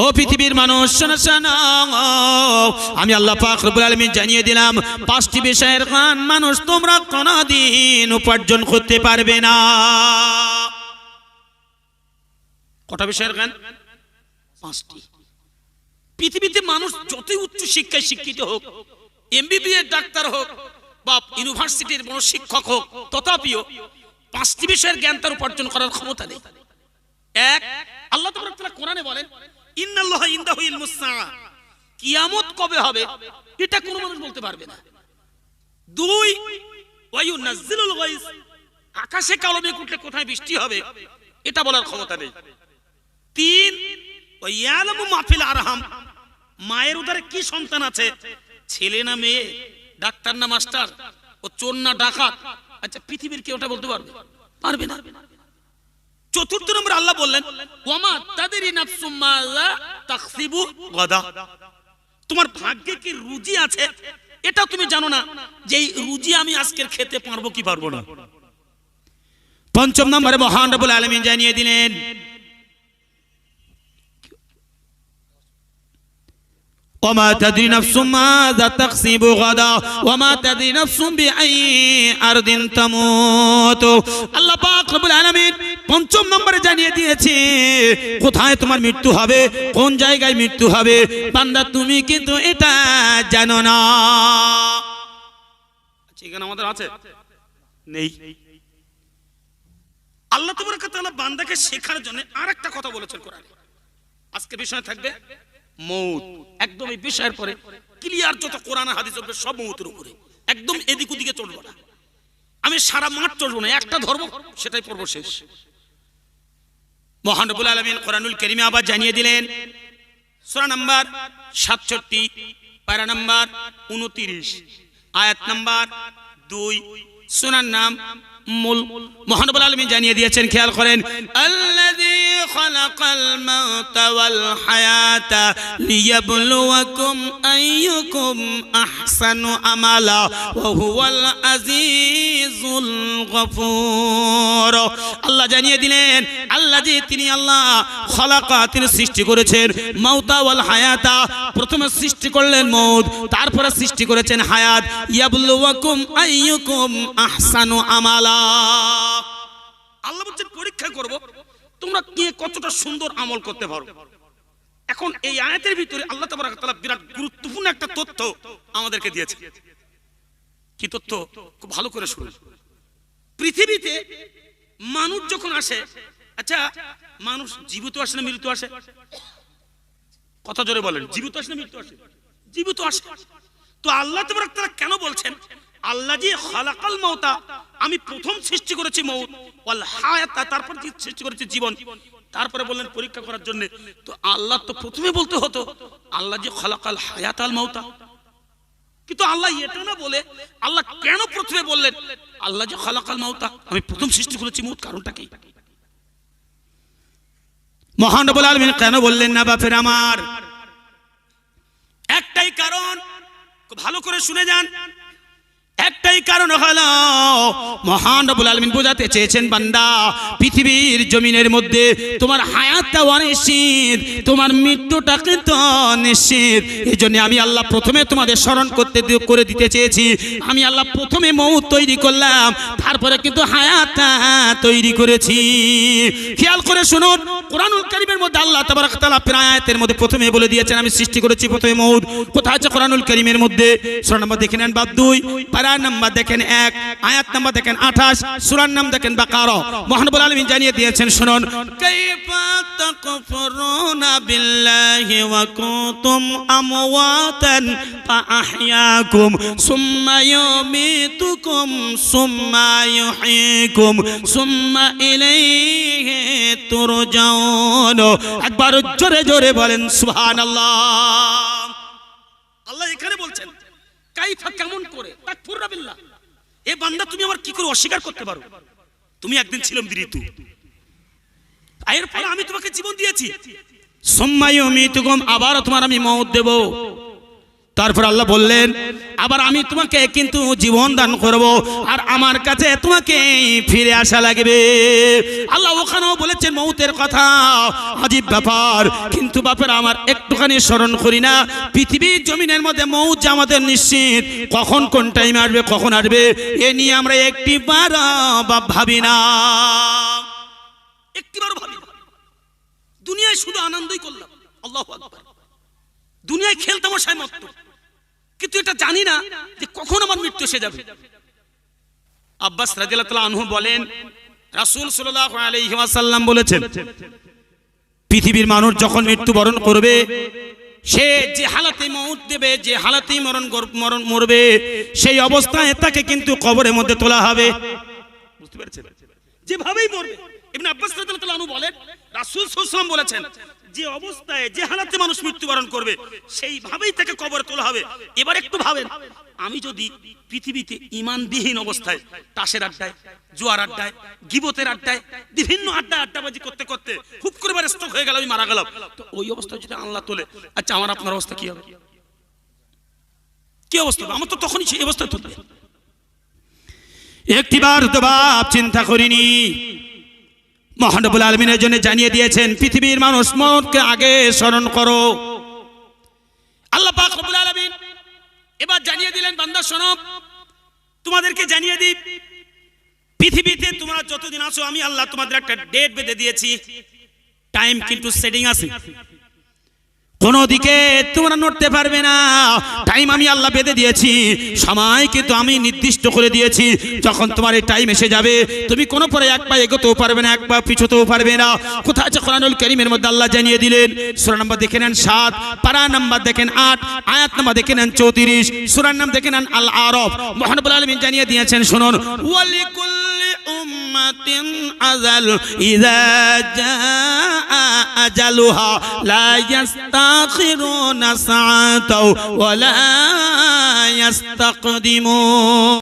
ও পৃথিবীর মানুষ আমি আল্লাহ পাক আলামিন জানিয়ে দিলাম, পাঁচটি বিষয়ের গান মানুষ তোমরা কোনোদিন উপার্জন করতে পারবে না। কটা বিষয়ের গান পাঁচটি। পৃথিবীতে মানুষ যতই উচ্চ শিক্ষায় শিক্ষিত হোক এমবিবিএস ডাক্তার হোক, বা ইউনিভার্সিটির বড় শিক্ষক হোক, তথাপিও পাঁচটি বিষয়ের জ্ঞান তার উপার্জন করার ক্ষমতা নেই। এক, আল্লাহ তাআলা কোরআনে বলেন ইন্নাল্লাহা ইনদাহু ইলমুস সাআ। কিয়ামত কবে হবে? এটা কোনো মানুষ বলতে পারবে না। দুই, ওয়ায়ুনাজ্জিলুল গায়স আকাশে কালো মেঘ উঠলে কোথায় বৃষ্টি হবে? এটা বলার ক্ষমতা নেই। তিন, ওয়ায়ালামু মাফিল আরহাম। মায়ের উদারে কি সন্তান আছে? ছেলে না মেয়ে? ডাক্তার না মাস্টার? ও চোর না ডাকাত? আচ্ছা পৃথিবীর কেউ ওটা বলতে পারবে? পারবে না। চতুর্থ নম্বর আল্লাহ বললেন ওমা তাদের তোমার ভাগ্যে কি রুজি আছে? এটা তুমি জানো না যে এই রুজি আমি আজকের খেতে পারব কি পারব না। পঞ্চম নম্বরে মহান রবুল আলমী জানিয়ে দিলেন وما تدري نفس ماذا تكسب غدا وما تدري نفس بأي أرض تموت আল্লাহ পাক রব্বুল আলামিন পঞ্চম নম্বরে জানিয়ে দিয়েছে কোথায় তোমার মৃত্যু হবে কোন জায়গায় মৃত্যু হবে বান্দা তুমি কিন্তু এটা জানো না আচ্ছা, এখানে আমাদের আছে নেই আল্লাহ তোমার কথা বান্দাকে শেখার জন্য আরেকটা কথা বলেছেন কোরআনে আজকে বিষয় থাকবে মৌত। একদম এই বিষয়ের পরে ক্লিয়ার যত কোরআন হাদিস হবে সব মৌতের উপরে। একদম এদিক ওদিকে চলবো না। আমি সারা মাঠ চলবো না, একটা ধর্ম সেটাই পড়ব শেষ। মহানবুল আলমিন কোরআনুল করিমে আবার জানিয়ে দিলেন, সূরা নাম্বার সাতষট্টি, প্যারা নাম্বার উনতিরিশ, আয়াত নাম্বার দুই, সোনার নাম মূল। মহানবুল আলমিন জানিয়ে দিয়েছেন, খেয়াল করেন, আল্লাযী খালাকাল মাউতা ওয়াল হায়াতা লিয়াবলুয়াকুম আইয়ুকুম আহসানু আমালা ওয়া হুয়াল আল্লাহ জানিয়ে দিলেন, আল্লাহ যে তিনি আল্লাহ খলাকা, তিনি সৃষ্টি করেছেন মাউতা ওয়াল হায়াতা, প্রথমে সৃষ্টি করলেন মৌত, তারপরে সৃষ্টি করেছেন হায়াত। ইয়াবলুয়াকুম আইয়ুকুম আহসানু আমালা। আল্লাহ বলছেন, পরীক্ষা করব। তোমরা কে কতটা সুন্দর আমল করতে পারো? এখন এই আয়াতের ভিতরে আল্লাহ তাআলা বিরাট গুরুত্বপূর্ণ একটা তথ্য আমাদেরকে দিয়েছে। কি তথ্য? খুব ভালো করে শুনুন। পৃথিবীতে মানুষ যখন আসে আচ্ছা মানুষ জীবিত আসে না মৃত্যু আসে? কথা জোরে বলেন, জীবিত আসে না মৃত্যু আসে? জীবিত আসে। তো আল্লাহ তাআলা কেন বলছেন? আল্লাহ যে খালাকাল মাউতা আমি প্রথম সৃষ্টি করেছি মৌত। হায়াতা তারপর সৃষ্টি করেছি জীবন। তারপরে বললেন পরীক্ষা করার জন্য। তো আল্লাহ তো প্রথমে বলতে হতো, আল্লাহ যে খালাকাল হায়াতাল মাউতা কিন্তু আল্লাহ এটা না বলে, আল্লাহ কেন প্রথমে বললেন, আল্লাহ যে খালাকাল মাউতা আমি প্রথম সৃষ্টি করেছি মৌত কারণটা কি? মহান রব্বুল আলামিন কেন বললেন না বাপের আমার? একটাই কারণ ভালো করে শুনে যান। একটাই কারণ হলো, মহান রব্বুল আলামিন বোঝাতে চেয়েছেন, বান্দা, পৃথিবীর জমিনের মধ্যে তোমার হায়াতটা অনিশ্চিত, তোমার মৃত্যুটা কিন্তু নিশ্চিত এই জন্য আমি আল্লাহ প্রথমে তোমাদের স্মরণ করতে করে দিতে চেয়েছি। আমি আল্লাহ প্রথমে মৌত তৈরি করলাম, তারপরে কিন্তু হায়াতটা তৈরি করেছি। খেয়াল করে শুনুন, কোরআনুল কারীমের মধ্যে আল্লাহ তাবারাক তাআলা প্রায় মধ্যে প্রথমে বলে দিয়েছেন, আমি সৃষ্টি করেছি প্রথমে মৌত কোথায় আছে কোরআনুল করিমের মধ্যে? নম্বর দেখে নেন বাব দুই। পারা নাম্বার দেখেন এক, আয়াত নাম্বার দেখেন আঠাশ, সূরার নাম দেখেন বাকারা। মহানবুল আলামিন জানিয়ে দিয়েছেন, শুনুন। একবার জোরে জোরে বলেন সুবহানাল্লাহ আল্লাহ এখানে বলছেন কাইফা কেমন করে? বিল্লাহ। এ বান্দা তুমি আমার কি করে অস্বীকার করতে পারো? তুমি একদিন ছিলাম ঋতু এর ফলে আমি তোমাকে জীবন দিয়েছি। সম্মায় মৃত্যুগম আবার তোমার আমি মত দেব। তারপর আল্লাহ বললেন, আবার আমি তোমাকে কিন্তু জীবন দান করব আর আমার কাছে তোমাকে ফিরে আসা লাগবে। আল্লাহ ওখানেও বলেছেন, মৌতের কথা, আজীব ব্যাপার। কিন্তু বাপের, আমার একটুখানি স্মরণ করি না, পৃথিবীর জমিনের মধ্যে মৌত যে আমাদের নিশ্চিত, কখন কোন টাইমে আসবে, কখন আসবে, এ নিয়ে আমরা একটি বার ভাবি না। একটিবারও ভাবি দুনিয়ায় শুধু আনন্দই করলাম। আল্লাহ দুনিয়ায় খেলতামশায় মত কিন্তু এটা জানি না যে কখন আমার মৃত্যু এসে যাবে। আব্বাস রাদিয়াল্লাহু আনহু বলেন, রাসূল ওয়াসাল্লাম বলেছেন, পৃথিবীর মানুষ যখন মৃত্যুবরণ করবে, সে যে হালাতে মৌত দেবে, যে হালাতেই মরণ মরণ মরবে, সেই অবস্থায় তাকে কিন্তু কবরের মধ্যে তোলা হবে। বুঝতে পেরেছেন? যেভাবেই মরবে। ইবনে আব্বাস রাদিয়াল্লাহু আনহু বলেন, রাসূল সাল্লাল্লাহু আলাইহি বলেছেন যে অবস্থায় যে হালাতে মানুষ মৃত্যুবরণ করবে, সেইভাবেই তাকে কবরে তোলা হবে। এবার একটু ভাবেন, আমি যদি পৃথিবীতে ইমানবিহীন অবস্থায় তাসের আড্ডায়, জোয়ার আড্ডায়, গিবতের আড্ডায়, বিভিন্ন আড্ডা আড্ডাবাজি করতে করতে খুব করে বার স্ট্রোক হয়ে গেল, আমি মারা গেলাম। তো ওই অবস্থায় যদি আল্লাহ তোলে আচ্ছা আমার আপনার অবস্থা কি হবে? কি অবস্থা? আমার তো তখনই সেই অবস্থায় তুলবে। একটিবার তো বাপ চিন্তা করিনি মহানবুল আলমিনের জন্য জানিয়ে দিয়েছেন, পৃথিবীর মানুষ মনকে আগে স্মরণ করো। আল্লাহ রব্বুল এবার জানিয়ে দিলেন, বান্দা সনব তোমাদেরকে জানিয়ে দিই, পৃথিবীতে তোমরা যতদিন আছো, আমি আল্লাহ তোমাদের একটা ডেট বেঁধে দিয়েছি। টাইম কিন্তু সেটিং আছে। কোন দিকে তোমরা নড়তে পারবে না। টাইম আমি আল্লাহ বেঁধে দিয়েছি। সময় কিন্তু আমি নির্দিষ্ট করে দিয়েছি। যখন তোমার এই টাইম এসে যাবে, তুমি কোনো পরে এক পা এগোতেও পারবে না, এক পা পিছোতেও পারবে না। কোথায় আছে কোরআনুল করিমের মধ্যে আল্লাহ জানিয়ে দিলেন? সুরা নাম্বার দেখে নেন সাত, পারা নাম্বার দেখেন আট, আয়াত নাম্বার দেখে নেন চৌত্রিশ সুরার নাম দেখে নেন আল আরব মহানবুল আলমিন জানিয়ে দিয়েছেন, শুনুন। ওয়ালিকুল্লি উম্মাতিন আজাল ইযা أجلها لا يستأخرون ساعة ولا يستقدمون.